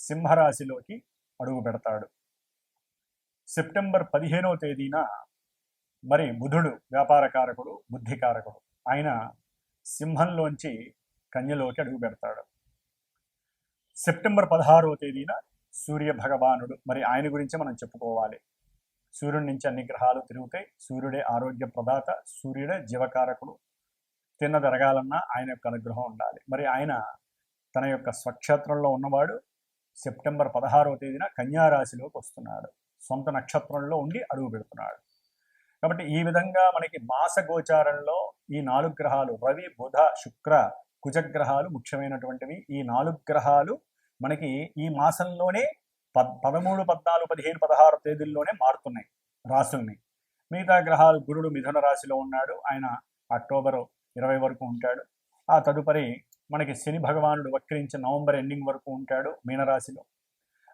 సింహరాశిలోకి అడుగు పెడతాడు. సెప్టెంబర్ పదిహేనవ తేదీన మరి బుధుడు వ్యాపారకారకుడు బుద్ధికారకుడు ఆయన సింహంలోంచి కన్యలోకి అడుగు పెడతాడు. సెప్టెంబర్ పదహారవ తేదీన సూర్య భగవానుడు మరి ఆయన గురించి మనం చెప్పుకోవాలి. సూర్యుడి నుంచి అన్ని గ్రహాలు తిరుగుతాయి. సూర్యుడే ఆరోగ్య ప్రదాత సూర్యుడే జీవకారకుడు. తిన్న జరగాలన్నా ఆయన యొక్క అనుగ్రహం ఉండాలి. మరి ఆయన తన యొక్క స్వక్షేత్రంలో ఉన్నవాడు సెప్టెంబర్ పదహారవ తేదీన కన్యారాశిలోకి వస్తున్నాడు. సొంత నక్షత్రంలో ఉండి అడుగు పెడుతున్నాడు. కాబట్టి ఈ విధంగా మనకి మాస గోచారంలో ఈ నాలుగు గ్రహాలు రవి బుధ శుక్ర కుజగ్రహాలు ముఖ్యమైనటువంటివి. ఈ నాలుగు గ్రహాలు మనకి ఈ మాసంలోనే పద్ పదమూడు పద్నాలుగు పదిహేను పదహారు తేదీల్లోనే మారుతున్నాయి రాసుల్ని. మిగతా గ్రహాలు గురుడు మిథున రాశిలో ఉన్నాడు. ఆయన అక్టోబర్ ఇరవై వరకు ఉంటాడు. ఆ తదుపరి మనకి శని భగవానుడు వక్రించి నవంబర్ ఎండింగ్ వరకు ఉంటాడు మీనరాశిలో.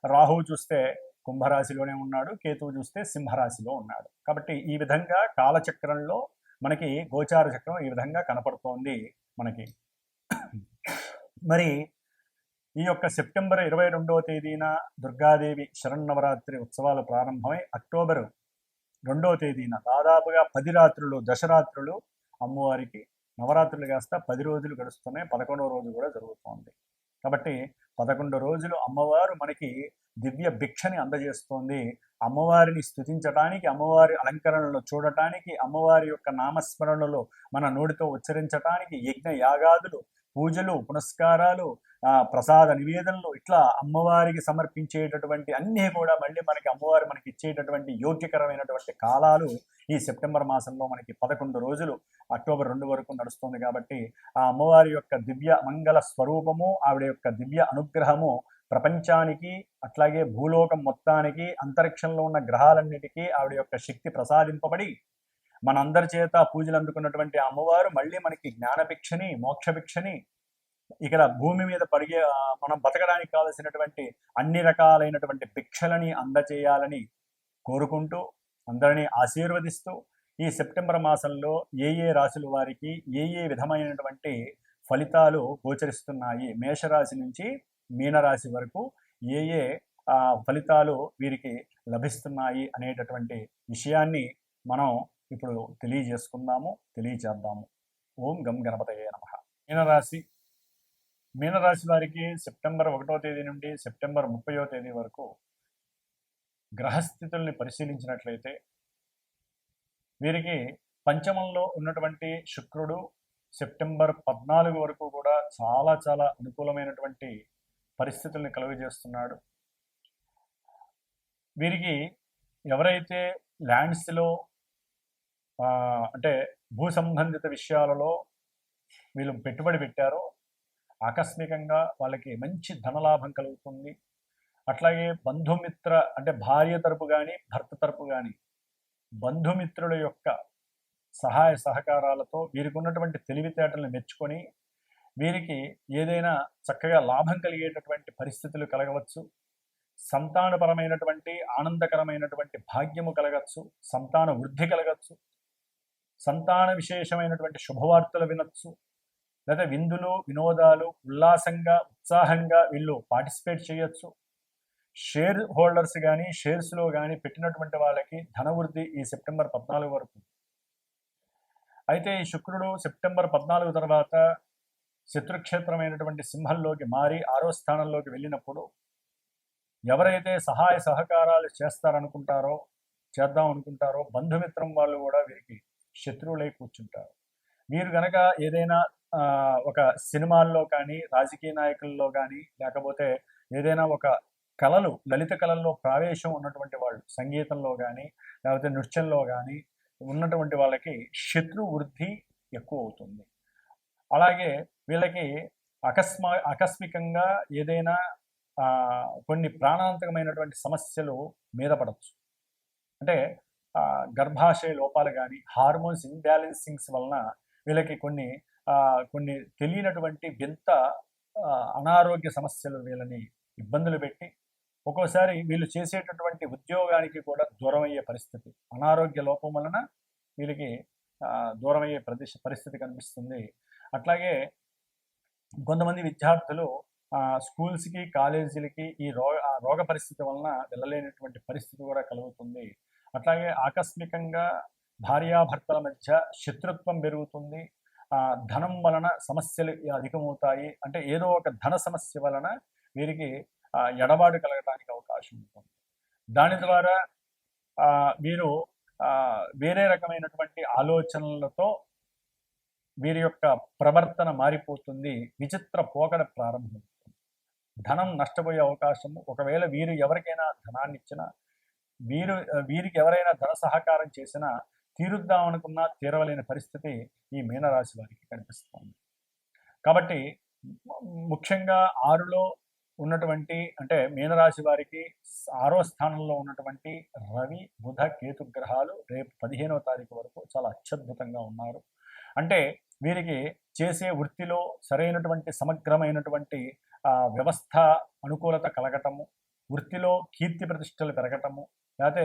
రాహువు చూస్తే కుంభరాశిలోనే ఉన్నాడు కేతువు చూస్తే సింహరాశిలో ఉన్నాడు. కాబట్టి ఈ విధంగా కాలచక్రంలో మనకి గోచార చక్రం ఈ విధంగా కనపడుతోంది మనకి. మరి ఈ యొక్క సెప్టెంబర్ ఇరవై రెండవ తేదీన దుర్గాదేవి శరన్నవరాత్రి ఉత్సవాలు ప్రారంభమై అక్టోబర్ రెండవ తేదీన దాదాపుగా పది రాత్రులు దశరాత్రులు అమ్మవారికి నవరాత్రులు కాస్త పది రోజులు గడుస్తున్నాయి. పదకొండవ రోజు కూడా జరుగుతోంది. కాబట్టి పదకొండు రోజులు అమ్మవారు మనకి దివ్య భిక్షని అందజేస్తోంది. అమ్మవారిని స్థుతించటానికి అమ్మవారి అలంకరణలు చూడటానికి అమ్మవారి యొక్క నామస్మరణలు మన నోటితో ఉచ్చరించటానికి యజ్ఞ యాగాదులు పూజలు పునస్కారాలు ప్రసాద నివేదనలు ఇట్లా అమ్మవారికి సమర్పించేటటువంటి అన్నీ కూడా మళ్ళీ మనకి అమ్మవారు మనకి ఇచ్చేటటువంటి యోగ్యకరమైనటువంటి కాలాలు ఈ సెప్టెంబర్ మాసంలో మనకి పదకొండు రోజులు అక్టోబర్ రెండు వరకు నడుస్తుంది కాబట్టి ఆ అమ్మవారి యొక్క దివ్య మంగళ స్వరూపము ఆవిడ యొక్క దివ్య అనుగ్రహము ప్రపంచానికి అట్లాగే భూలోకం మొత్తానికి అంతరిక్షంలో ఉన్న గ్రహాలన్నిటికీ ఆవిడ యొక్క శక్తి ప్రసాదింపబడి మనందరి చేత పూజలు అందుకున్నటువంటి అమ్మవారు మళ్ళీ మనకి జ్ఞానభిక్షని మోక్షభిక్షని ఇక్కడ భూమి మీద పరిగే మనం బతకడానికి కావలసినటువంటి అన్ని రకాలైనటువంటి భిక్షలని అందచేయాలని కోరుకుంటూ అందరినీ ఆశీర్వదిస్తూ ఈ సెప్టెంబర్ మాసంలో ఏ ఏ రాశుల వారికి ఏ ఏ విధమైనటువంటి ఫలితాలు గోచరిస్తున్నాయి మేషరాశి నుంచి మీనరాశి వరకు ఏ ఏ ఫలితాలు వీరికి లభిస్తున్నాయి అనేటటువంటి విషయాన్ని మనం ఇప్పుడు తెలియజేసుకుందాము తెలియజేద్దాము ఓం గం గణపతయే నమ. మీనరాశి మీనరాశి వారికి సెప్టెంబర్ ఒకటో తేదీ నుండి సెప్టెంబర్ ముప్పయో తేదీ వరకు గ్రహస్థితుల్ని పరిశీలించినట్లయితే వీరికి పంచమంలో ఉన్నటువంటి శుక్రుడు సెప్టెంబర్ పద్నాలుగు వరకు కూడా చాలా చాలా అనుకూలమైనటువంటి పరిస్థితుల్ని కలుగజేస్తున్నాడు. వీరికి ఎవరైతే ల్యాండ్స్లో అంటే భూ సంబంధిత విషయాలలో వీళ్ళు పెట్టుబడి పెట్టారో ఆకస్మికంగా వాళ్ళకి మంచి ధనలాభం కలుగుతుంది. అట్లాగే బంధుమిత్ర అంటే భార్య తరపు కానీ భర్త తరపు కానీ బంధుమిత్రుల యొక్క సహాయ సహకారాలతో వీరికి ఉన్నటువంటి తెలివితేటలను మెచ్చుకొని వీరికి ఏదైనా చక్కగా లాభం కలిగేటటువంటి పరిస్థితులు కలగవచ్చు. సంతానపరమైనటువంటి ఆనందకరమైనటువంటి భాగ్యము కలగచ్చు. సంతాన వృద్ధి కలగచ్చు. సంతాన విశేషమైనటువంటి శుభవార్తలు వినొచ్చు. లేదా విందులు వినోదాలు ఉల్లాసంగా ఉత్సాహంగా వీళ్ళు పార్టిసిపేట్ చేయొచ్చు. షేర్ హోల్డర్స్ కానీ షేర్స్లో కానీ పెట్టినటువంటి వాళ్ళకి ధనవృద్ధి ఈ సెప్టెంబర్ పద్నాలుగు వరకు. అయితే ఈ శుక్రుడు సెప్టెంబర్ పద్నాలుగు తర్వాత శత్రుక్షేత్రమైనటువంటి సింహంలోకి మారి ఆరో స్థానంలోకి వెళ్ళినప్పుడు ఎవరైతే సహాయ సహకారాలు చేస్తారనుకుంటారో చేద్దాం అనుకుంటారో బంధుమిత్రం వాళ్ళు కూడా వీరికి శత్రువులై కూర్చుంటారు. మీరు గనక ఏదైనా ఒక సినిమాల్లో కానీ రాజకీయ నాయకుల్లో కానీ లేకపోతే ఏదైనా ఒక కళలు లలిత కళల్లో ప్రావేశం ఉన్నటువంటి వాళ్ళు సంగీతంలో కానీ లేకపోతే నృత్యంలో కానీ ఉన్నటువంటి వాళ్ళకి శత్రు వృద్ధి ఎక్కువ అవుతుంది. అలాగే వీళ్ళకి అకస్మా ఆకస్మికంగా ఏదైనా కొన్ని ప్రాణాంతకమైనటువంటి సమస్యలు మీద పడవచ్చు అంటే గర్భాశయ లోపాలు కానీ హార్మోన్స్ ఇన్బ్యాలెన్సింగ్స్ వలన వీళ్ళకి కొన్ని కొన్ని తెలియనటువంటి వింత అనారోగ్య సమస్యలు వీళ్ళని ఇబ్బందులు పెట్టి ఒక్కోసారి వీళ్ళు చేసేటటువంటి ఉద్యోగానికి కూడా దూరం అయ్యే పరిస్థితి. అనారోగ్య లోపం వలన వీళ్ళకి దూరం అయ్యే ప్రదేశ పరిస్థితి కనిపిస్తుంది. అట్లాగే కొంతమంది విద్యార్థులు స్కూల్స్కి కాలేజీలకి ఈ రోగ ఆ రోగ పరిస్థితి వలన వెళ్ళలేనటువంటి పరిస్థితి కూడా కలుగుతుంది. అట్లాగే ఆకస్మికంగా భార్యాభర్తల మధ్య శత్రుత్వం పెరుగుతుంది. ధనం వలన సమస్యలు అధికమవుతాయి. అంటే ఏదో ఒక ధన సమస్య వలన వీరికి ఎడబాటు కలగడానికి అవకాశం ఉంటుంది. దాని ద్వారా వీరు వేరే రకమైనటువంటి ఆలోచనలతో వీరి యొక్క ప్రవర్తన మారిపోతుంది. విచిత్ర పోకడ ప్రారంభమవుతుంది. ధనం నష్టపోయే అవకాశం ఒకవేళ వీరు ఎవరికైనా ధనాన్ని ఇచ్చినా వీరు వీరికి ఎవరైనా ధన సహకారం చేసినా తీరుద్దామనుకున్నా తీరవలేని పరిస్థితి ఈ మీనరాశి వారికి కనిపిస్తుంది. కాబట్టి ముఖ్యంగా ఆరులో ఉన్నటువంటి అంటే మీనరాశి వారికి ఆరో స్థానంలో ఉన్నటువంటి రవి బుధ కేతు గ్రహాలు రేపు పదిహేనవ తారీఖు వరకు చాలా అత్యద్భుతంగా ఉన్నారు. అంటే వీరికి చేసే వృత్తిలో సరైనటువంటి సమగ్రమైనటువంటి వ్యవస్థ అనుకూలత కలగటము వృత్తిలో కీర్తి ప్రతిష్టలు పెరగటము లేకపోతే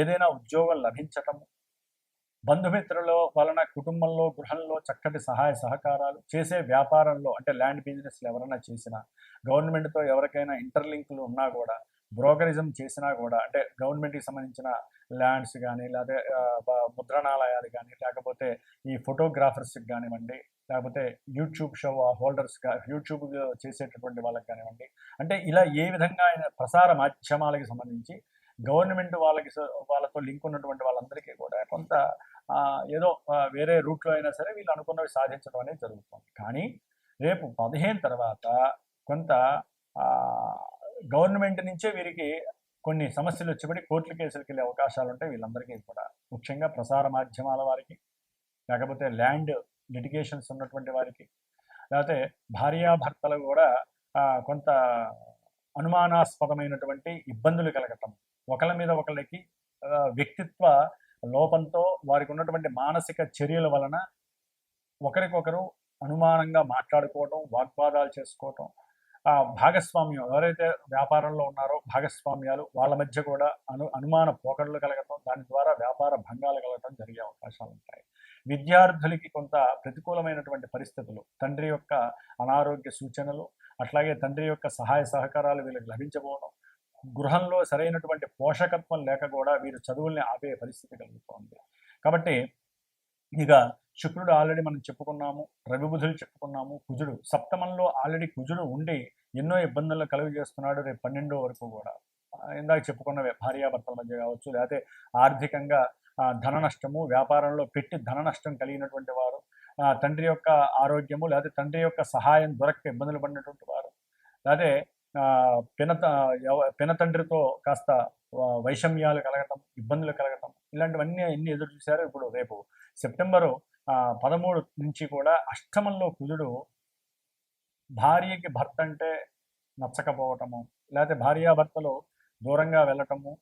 ఏదైనా ఉద్యోగం లభించటము బంధుమిత్రుల వలన కుటుంబంలో గృహంలో చక్కటి సహాయ సహకారాలు చేసే వ్యాపారంలో అంటే ల్యాండ్ బిజినెస్లు ఎవరైనా చేసినా గవర్నమెంట్తో ఎవరికైనా ఇంటర్లింకులు ఉన్నా కూడా బ్రోకరిజం చేసినా కూడా అంటే గవర్నమెంట్కి సంబంధించిన ల్యాండ్స్ కానీ లేదా ముద్రణాలయాలు కానీ లేకపోతే ఈ ఫోటోగ్రాఫర్స్కి కానివ్వండి లేకపోతే యూట్యూబ్ షో హోల్డర్స్ యూట్యూబ్ చేసేటటువంటి వాళ్ళకి కానివ్వండి అంటే ఇలా ఏ విధంగా అయినా ప్రసార మాధ్యమాలకి సంబంధించి గవర్నమెంట్ వాళ్ళకి వాళ్ళతో లింక్ ఉన్నటువంటి వాళ్ళందరికీ కూడా కొంత ఏదో వేరే రూట్లో అయినా సరే వీళ్ళు అనుకున్నవి సాధించడం అనేది జరుగుతుంది. కానీ రేపు పదిహేను తర్వాత కొంత గవర్నమెంట్ నుంచే వీరికి కొన్ని సమస్యలు వచ్చేపటి కోర్టుల కేసులకు వెళ్ళే అవకాశాలు ఉంటాయి. వీళ్ళందరికీ కూడా ముఖ్యంగా ప్రసార మాధ్యమాల వారికి లేకపోతే ల్యాండ్ లిటిగేషన్స్ ఉన్నటువంటి వారికి లేకపోతే భార్యాభర్తలు కూడా కొంత అనుమానాస్పదమైనటువంటి ఇబ్బందులు కలగటం. ఒకళ్ళ మీద ఒకళ్ళకి వ్యక్తిత్వ లోపంతో వారికి ఉన్నటువంటి మానసిక చర్యల వలన ఒకరికొకరు అనుమానంగా మాట్లాడుకోవటం వాగ్వాదాలు చేసుకోవటం. ఆ భాగస్వామ్యం ఎవరైతే వ్యాపారంలో ఉన్నారో భాగస్వామ్యాలు వాళ్ళ మధ్య కూడా అను అనుమాన పోకడలు కలగటం దాని ద్వారా వ్యాపార భంగాలు కలగటం జరిగే అవకాశాలు ఉంటాయి. విద్యార్థులకి కొంత ప్రతికూలమైనటువంటి పరిస్థితులు తండ్రి యొక్క అనారోగ్య సూచనలు అట్లాగే తండ్రి యొక్క సహాయ సహకారాలు వీళ్ళకి లభించబోవడం గృహంలో సరైనటువంటి పోషకత్వం లేక కూడా వీరు చదువుల్ని ఆపే పరిస్థితి కలుగుతోంది. కాబట్టి ఇక శుక్రుడు ఆల్రెడీ మనం చెప్పుకున్నాము రవిబుధులు చెప్పుకున్నాము కుజుడు సప్తమంలో ఆల్రెడీ కుజుడు ఉండి ఎన్నో ఇబ్బందులు కలుగు చేస్తున్నాడు రేపు పన్నెండో వరకు కూడా. ఇందాక చెప్పుకున్నవే భార్యాభర్తల మధ్య కావచ్చు లేకపోతే ఆర్థికంగా ధన నష్టము వ్యాపారంలో పెట్టి ధన నష్టం కలిగినటువంటి వారు తండ్రి యొక్క ఆరోగ్యము లేకపోతే తండ్రి యొక్క సహాయం దొరక్క ఇబ్బందులు పడినటువంటి వారు లేకపోతే పిన ఎవ- పిన తండ్రితో కాస్త వైషమ్యాలు కలగటం ఇబ్బందులు కలగటం ఇలాంటివన్నీ ఎన్ని ఎదురు చూశారో ఇప్పుడు రేపు. సెప్టెంబరు పదమూడు నుంచి కూడా అష్టమంలో కుజుడు భార్యకి భర్త అంటే నచ్చకపోవటము లేకపోతే భార్యాభర్తలు దూరంగా వెళ్ళటము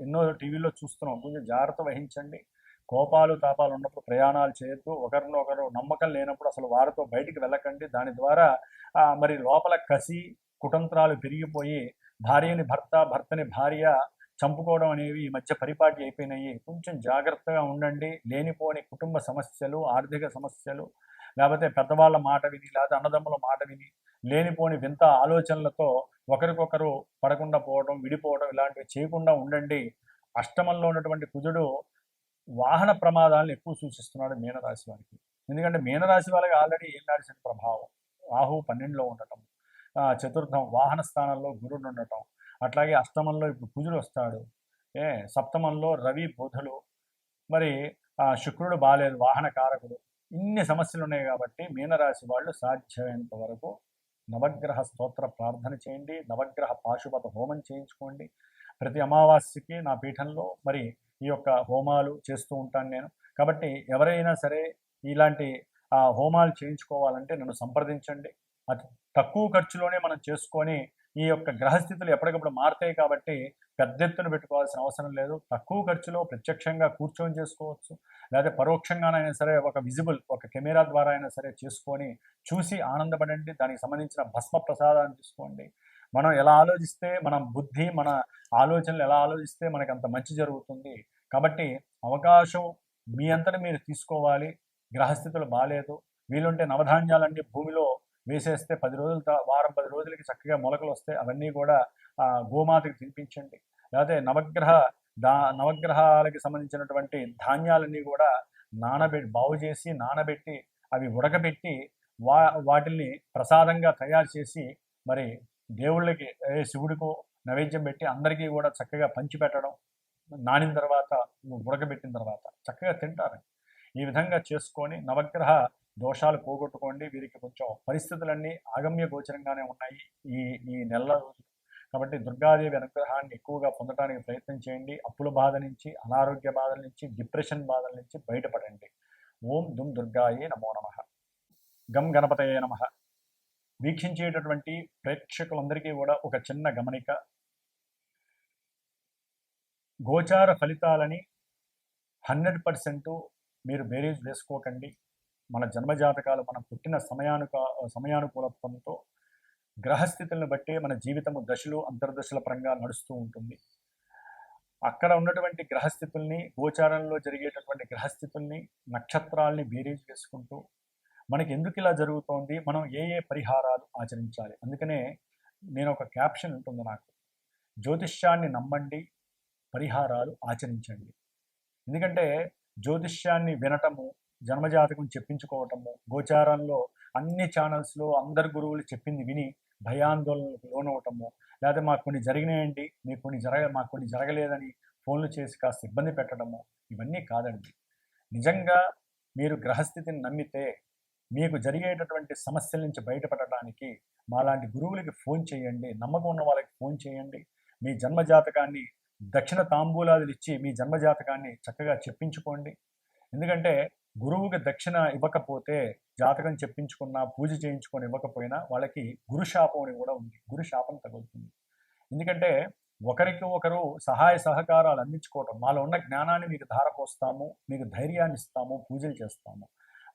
ఎన్నో టీవీలో చూస్తున్నాం. కొంచెం జాగ్రత్త వహించండి. కోపాలు తాపాలు ఉన్నప్పుడు ప్రయాణాలు చేయొద్దు. ఒకరినొకరు నమ్మకం లేనప్పుడు అసలు వారితో బయటికి వెళ్ళకండి. దాని ద్వారా మరి లోపల కసి కుటంత్రాలు పెరిగిపోయి భార్యని భర్త భర్తని భార్య చంపుకోవడం అనేవి ఈ మధ్య పరిపాటి అయిపోయినాయి. కొంచెం జాగ్రత్తగా ఉండండి. లేనిపోని కుటుంబ సమస్యలు ఆర్థిక సమస్యలు లేకపోతే పెద్దవాళ్ళ మాట విని లేకపోతే అన్నదమ్ముల మాట విని లేనిపోని వింత ఆలోచనలతో ఒకరికొకరు పడకుండా పోవడం విడిపోవడం ఇలాంటివి చేయకుండా ఉండండి. అష్టమంలో ఉన్నటువంటి కుజుడు వాహన ప్రమాదాలను ఎక్కువ సూచిస్తున్నాడు మీనరాశి వారికి. ఎందుకంటే మీనరాశి వాళ్ళకి ఆల్రెడీ ఏళ్ళాడిసిన ప్రభావం? రాహు పన్నెండులో ఉండటం. చతుర్థం వాహన స్థానంలో గురుడు ఉండటం. అట్లాగే అష్టమంలో ఇప్పుడు కుజుడు వస్తాడు. ఏ సప్తమంలో రవి బుధులు. మరి శుక్రుడు బాలేదు వాహన కారకుడు ఇన్ని సమస్యలు ఉన్నాయి కాబట్టి మీనరాశి వాళ్ళు సాధ్యమైనంత వరకు నవగ్రహ స్తోత్ర ప్రార్థన చేయండి. నవగ్రహ పాశుపత హోమం చేయించుకోండి. ప్రతి అమావాస్యకి నా పీఠంలో మరి ఈ యొక్క హోమాలు చేస్తూ ఉంటాను నేను. కాబట్టి ఎవరైనా సరే ఇలాంటి హోమాలు చేయించుకోవాలంటే నన్ను సంప్రదించండి. తక్కువ ఖర్చులోనే మనం చేసుకొని ఈ యొక్క గ్రహస్థితులు ఎప్పటికప్పుడు మారుతాయి కాబట్టి పెద్ద ఎత్తున పెట్టుకోవాల్సిన అవసరం లేదు. తక్కువ ఖర్చులో ప్రత్యక్షంగా కూర్చొని చేసుకోవచ్చు. లేదా పరోక్షంగానైనా సరే ఒక విజిబుల్ ఒక కెమెరా ద్వారా అయినా సరే చేసుకొని చూసి ఆనందపడండి. దానికి సంబంధించిన భస్మ ప్రసాదాన్ని తీసుకోండి. మనం ఎలా ఆలోచిస్తే మన బుద్ధి మన ఆలోచనలు ఎలా ఆలోచిస్తే మనకి అంత మంచి జరుగుతుంది. కాబట్టి అవకాశం మీ అంతటా మీరు తీసుకోవాలి. గ్రహస్థితులు బాగాలేదు వీలుంటే నవధాన్యాలన్నీ భూమిలో వేసేస్తే పది రోజుల వారం పది రోజులకి చక్కగా మొలకలు వస్తాయి. అవన్నీ కూడా గోమాతకి తినిపించండి. లేకపోతే నవగ్రహ దా నవగ్రహాలకి సంబంధించినటువంటి ధాన్యాలన్నీ కూడా నానబెట్టి బాగు చేసి నానబెట్టి అవి ఉడకబెట్టి వా వాటిల్ని ప్రసాదంగా తయారు చేసి మరి దేవుళ్ళకి శివుడికో నైవేద్యం పెట్టి అందరికీ కూడా చక్కగా పంచిపెట్టడం నానిన తర్వాత ఉడకబెట్టిన తర్వాత చక్కగా తింటారు. ఈ విధంగా చేసుకొని నవగ్రహ దోషాలు పోగొట్టుకోండి. వీరికి కొంచెం పరిస్థితులన్నీ ఆగమ్య గోచరంగానే ఉన్నాయి ఈ ఈ నెల కాబట్టి దుర్గాదేవి అనుగ్రహాన్ని ఎక్కువగా పొందడానికి ప్రయత్నం చేయండి. అప్పుల బాధ నుంచి అనారోగ్య బాధల నుంచి డిప్రెషన్ బాధల నుంచి బయటపడండి. ఓం దుమ్ దుర్గాయే నమో నమ. గం గణపతయే నమ. వీక్షించేటటువంటి ప్రేక్షకులందరికీ కూడా ఒక చిన్న గమనిక. గోచార ఫలితాలని హండ్రెడ్ పర్సెంట్ మీరు బేరీజ్ వేసుకోకండి. మన జన్మజాతకాలు మనం పుట్టిన సమయానుక సమయానుకూలత్వంతో గ్రహస్థితులను బట్టి మన జీవితము దశలు అంతర్దశల పరంగా నడుస్తూ ఉంటుంది. అక్కడ ఉన్నటువంటి గ్రహస్థితుల్ని గోచారంలో జరిగేటటువంటి గ్రహస్థితుల్ని నక్షత్రాల్ని బేరీజ్ వేసుకుంటూ మనకి ఎందుకు ఇలా జరుగుతోంది మనం ఏ ఏ పరిహారాలు ఆచరించాలి? అందుకనే నేను ఒక క్యాప్షన్ ఉంటుంది నాకు. జ్యోతిష్యాన్ని నమ్మండి పరిహారాలు ఆచరించండి. ఎందుకంటే జ్యోతిష్యాన్ని వినటము జన్మజాతకం చెప్పించుకోవటము గోచారంలో అన్ని ఛానల్స్లో అందరు గురువులు చెప్పింది విని భయాందోళనలకు లోనవటము లేదా మాకు కొన్ని జరిగినాయండి మీకు కొన్ని జరగ మాకు కొన్ని జరగలేదని ఫోన్లు చేసి కాస్త ఇబ్బంది పెట్టడము ఇవన్నీ కాదండి. నిజంగా మీరు గ్రహస్థితిని నమ్మితే మీకు జరిగేటటువంటి సమస్యల నుంచి బయటపడటానికి మాలాంటి గురువులకి ఫోన్ చేయండి నమ్మకం ఉన్న వాళ్ళకి ఫోన్ చేయండి మీ జన్మజాతకాన్ని దక్షిణ తాంబూలాదులు ఇచ్చి మీ జన్మజాతకాన్ని చక్కగా చెప్పించుకోండి. ఎందుకంటే గురువుకి దక్షిణ ఇవ్వకపోతే జాతకం చెప్పించుకున్నా పూజ చేయించుకొని ఇవ్వకపోయినా వాళ్ళకి గురు శాపం అని కూడా ఉంది. గురు శాపం తగులుతుంది. ఎందుకంటే ఒకరికి ఒకరు సహాయ సహకారాలు అందించుకోవటం మాలో ఉన్న జ్ఞానాన్ని మీకు ధారపోస్తాము మీకు ధైర్యాన్ని ఇస్తాము పూజలు చేస్తాము.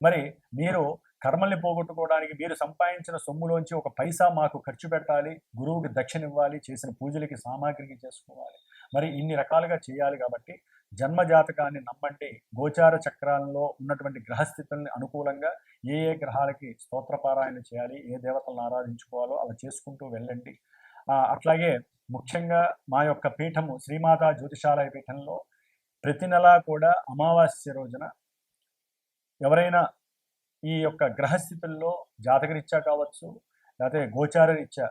మరి మీరు కర్మల్ని పోగొట్టుకోవడానికి మీరు సంపాదించిన సొమ్ములోంచి ఒక పైసా మాకు ఖర్చు పెట్టాలి గురువుకి దక్షిణ ఇవ్వాలి చేసిన పూజలకి సామాగ్రికి చేసుకోవాలి. మరి ఇన్ని రకాలుగా చేయాలి కాబట్టి జన్మ జాతకాన్ని నమ్మండి గోచార చక్రాలలో ఉన్నటువంటి గ్రహస్థితుల్ని అనుకూలంగా ఏ ఏ గ్రహాలకి స్తోత్రపారాయణ చేయాలి ఏ దేవతలను ఆరాధించుకోవాలో అలా చేసుకుంటూ వెళ్ళండి. అట్లాగే ముఖ్యంగా మా యొక్క పీఠము శ్రీమాతా జ్యోతిషాలయ పీఠంలో ప్రతి నెలా కూడా అమావాస్య రోజున ఎవరైనా ఈ యొక్క గ్రహస్థితుల్లో జాతకరీత్యా కావచ్చు లేకపోతే గోచార రీత్యా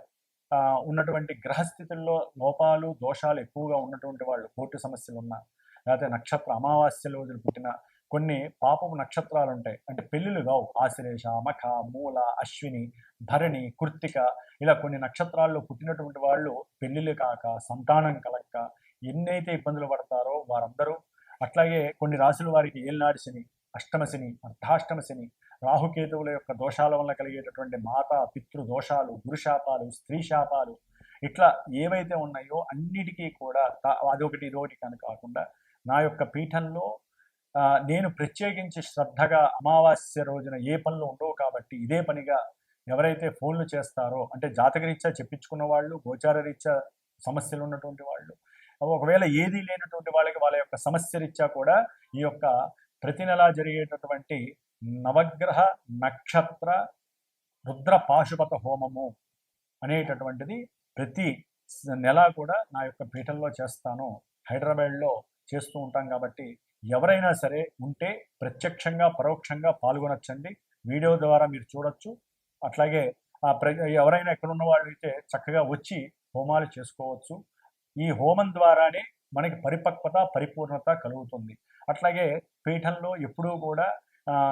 ఉన్నటువంటి గ్రహస్థితుల్లో లోపాలు దోషాలు ఎక్కువగా ఉన్నటువంటి వాళ్ళు కోర్టు సమస్యలు ఉన్నా లేకపోతే నక్షత్ర అమావాస్య రోజులు పుట్టిన కొన్ని పాపపు నక్షత్రాలు ఉంటాయి అంటే పెళ్ళిళ్ళు కావు. ఆశ్లేష మఖ మూల అశ్విని భరణి కృత్తిక ఇలా కొన్ని నక్షత్రాల్లో పుట్టినటువంటి వాళ్ళు పెళ్ళిళ్ళు కాక సంతానం కలక్క ఎన్నైతే ఇబ్బందులు పడతారో వారందరూ అట్లాగే కొన్ని రాశుల వారికి ఏలినాడు శని అష్టమ శని అర్ధాష్టమ శని రాహుకేతువుల యొక్క దోషాల వల్ల కలిగేటటువంటి మాత పితృ దోషాలు గురుశాపాలు స్త్రీ శాపాలు ఇట్లా ఏవైతే ఉన్నాయో అన్నిటికీ కూడా అదొకటి ఇదొకటి కానీ కాకుండా నా యొక్క పీఠంలో నేను ప్రత్యేకించి శ్రద్ధగా అమావాస్య రోజున ఏ పనులు ఉండవు కాబట్టి ఇదే పనిగా ఎవరైతే ఫోన్లు చేస్తారో అంటే జాతకరీత్యా చెప్పించుకున్న వాళ్ళు గోచార రీత్యా సమస్యలు ఉన్నటువంటి వాళ్ళు ఒకవేళ ఏదీ లేనటువంటి వాళ్ళకి వాళ్ళ యొక్క సమస్య రీత్యా కూడా ఈ యొక్క ప్రతి నెలా జరిగేటటువంటి నవగ్రహ నక్షత్ర రుద్ర పాశుపత హోమము అనేటటువంటిది ప్రతి నెల కూడా నా యొక్క పీఠంలో చేస్తాను. హైదరాబాద్లో చేస్తూ ఉంటాం కాబట్టి ఎవరైనా సరే ఉంటే ప్రత్యక్షంగా పరోక్షంగా పాల్గొనొచ్చండి. వీడియో ద్వారా మీరు చూడొచ్చు. అట్లాగే ఆ ప్ర ఎవరైనా ఎక్కడ వాళ్ళు అయితే చక్కగా వచ్చి హోమాలు చేసుకోవచ్చు. ఈ హోమం ద్వారానే మనకి పరిపక్వత పరిపూర్ణత కలుగుతుంది. అట్లాగే పీఠంలో ఎప్పుడూ కూడా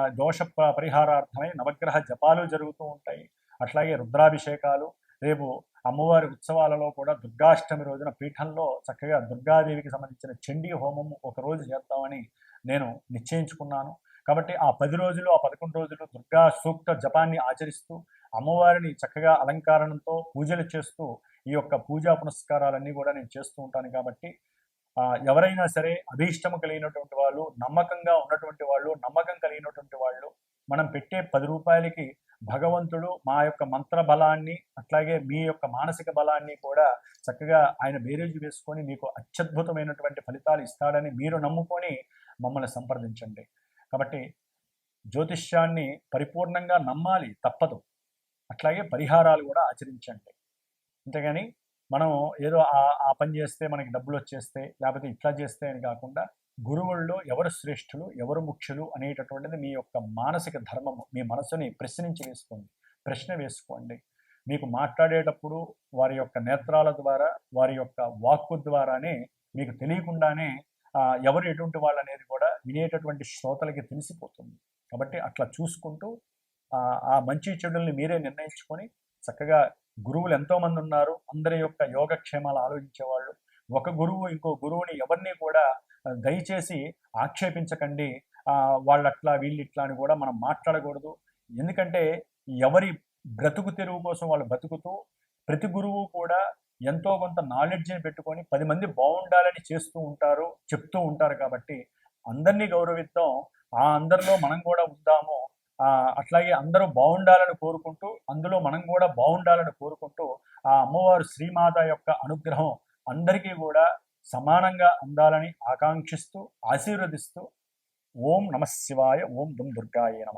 దోష ప- పరిహారార్థమై నవగ్రహ జపాలు జరుగుతూ ఉంటాయి. అట్లాగే రుద్రాభిషేకాలు రేపు అమ్మవారి ఉత్సవాలలో కూడా దుర్గాష్టమి రోజున పీఠంలో చక్కగా దుర్గాదేవికి సంబంధించిన చండీ హోమం ఒక రోజు చేద్దామని నేను నిశ్చయించుకున్నాను. కాబట్టి ఆ పది రోజులు ఆ పదకొండు రోజులు దుర్గా సూక్త జపాన్ని ఆచరిస్తూ అమ్మవారిని చక్కగా అలంకారణంతో పూజలు చేస్తూ ఈ యొక్క పూజా పునస్కారాలన్నీ కూడా నేను చేస్తూ ఉంటాను. కాబట్టి ఎవరైనా సరే అభీష్టము కలిగినటువంటి వాళ్ళు నమ్మకంగా ఉన్నటువంటి వాళ్ళు నమ్మకం కలిగినటువంటి వాళ్ళు మనం పెట్టే పది రూపాయలకి భగవంతుడు మా యొక్క మంత్ర బలాన్ని అట్లాగే మీ యొక్క మానసిక బలాన్ని కూడా చక్కగా ఆయన బేరేజ్ వేసుకొని మీకు అత్యద్భుతమైనటువంటి ఫలితాలు ఇస్తాడని మీరు నమ్ముకొని మమ్మల్ని సంప్రదించండి. కాబట్టి జ్యోతిష్యాన్ని పరిపూర్ణంగా నమ్మాలి తప్పదు. అట్లాగే పరిహారాలు కూడా ఆచరించండి. అంతేగాని మనం ఏదో ఆ ఆ పని చేస్తే మనకి డబ్బులు వచ్చేస్తే లేకపోతే ఇట్లా చేస్తే అని కాకుండా గురువుల్లో ఎవరు శ్రేష్ఠులు ఎవరు ముఖ్యులు అనేటటువంటిది మీ యొక్క మానసిక ధర్మము. మీ మనసుని ప్రశ్నించి వేసుకోండి ప్రశ్న వేసుకోండి. మీకు మాట్లాడేటప్పుడు వారి యొక్క నేత్రాల ద్వారా వారి యొక్క వాక్కు ద్వారానే మీకు తెలియకుండానే ఎవరు ఎటువంటి వాళ్ళు అనేది కూడా వినేటటువంటి శ్రోతలకి తెలిసిపోతుంది. కాబట్టి అట్లా చూసుకుంటూ ఆ, మంచి చెడుల్ని మీరే నిర్ణయించుకొని చక్కగా గురువులు ఎంతోమంది ఉన్నారు అందరి యొక్క యోగక్షేమాలు ఆలోచించేవాళ్ళు. ఒక గురువు ఇంకో గురువుని ఎవరిని కూడా దయచేసి ఆక్షేపించకండి. వాళ్ళట్లా వీళ్ళిట్లా అని కూడా మనం మాట్లాడకూడదు. ఎందుకంటే ఎవరి బ్రతుకు తెరువు కోసం వాళ్ళు బ్రతుకుతూ ప్రతి గురువు కూడా ఎంతో కొంత నాలెడ్జ్ని పెట్టుకొని పది మంది బాగుండాలని చేస్తూ ఉంటారు చెప్తూ ఉంటారు కాబట్టి అందరినీ గౌరవిద్దాం. ఆ అందరిలో మనం కూడా ఉందాము. అట్లాగే అందరూ బాగుండాలని కోరుకుంటూ అందులో మనం కూడా బాగుండాలని కోరుకుంటూ ఆ అమ్మవారు శ్రీమాత యొక్క అనుగ్రహం అందరికీ కూడా సమానంగా అందాలని ఆకాంక్షిస్తూ ఆశీర్వదిస్తూ ఓం నమ శివాయ ఓం దుమ్ దుర్గాయ నమ.